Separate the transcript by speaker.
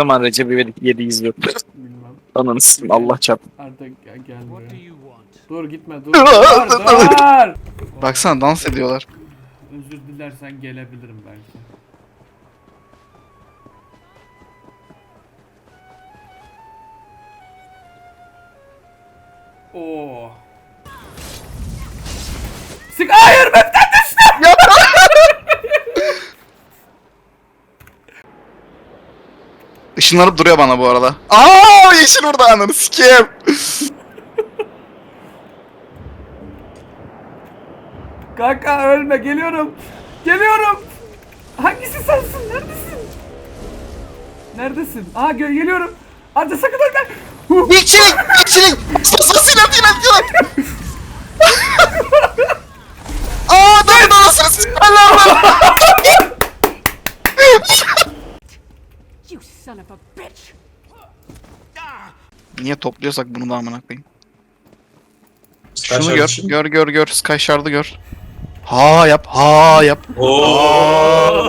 Speaker 1: zaman Recep İvedik 7 izliyor.
Speaker 2: Bilmem.
Speaker 1: Ananı sikeyim Allah çarp.
Speaker 2: Artık gel, gel
Speaker 3: What
Speaker 2: buraya.
Speaker 3: do you want?
Speaker 2: Dur gitme dur. dur dur.
Speaker 4: Baksana dans ediyorlar.
Speaker 2: Özür dilersen gelebilirim belki. Oo.
Speaker 4: Işınlanıp duruyor bana bu arada. Aa yeşil orada ananı sikeyim.
Speaker 2: Kanka ölme geliyorum. Geliyorum. Hangisi sensin? Neredesin? Neredesin? Aa gö- geliyorum. Hadi sakın ölme. Huh.
Speaker 4: Yeşilik! Yeşilik! Sosasıyla atıyorlar atıyorlar. Aa dur dur nasıl sikeyim
Speaker 5: You son of a bitch!
Speaker 4: Niye topluyorsak bunu da amına koyayım.
Speaker 6: Kaç
Speaker 4: Şunu gör, gör gör gör. Sky Shard'ı gör. Ha yap, ha yap.
Speaker 6: Oo.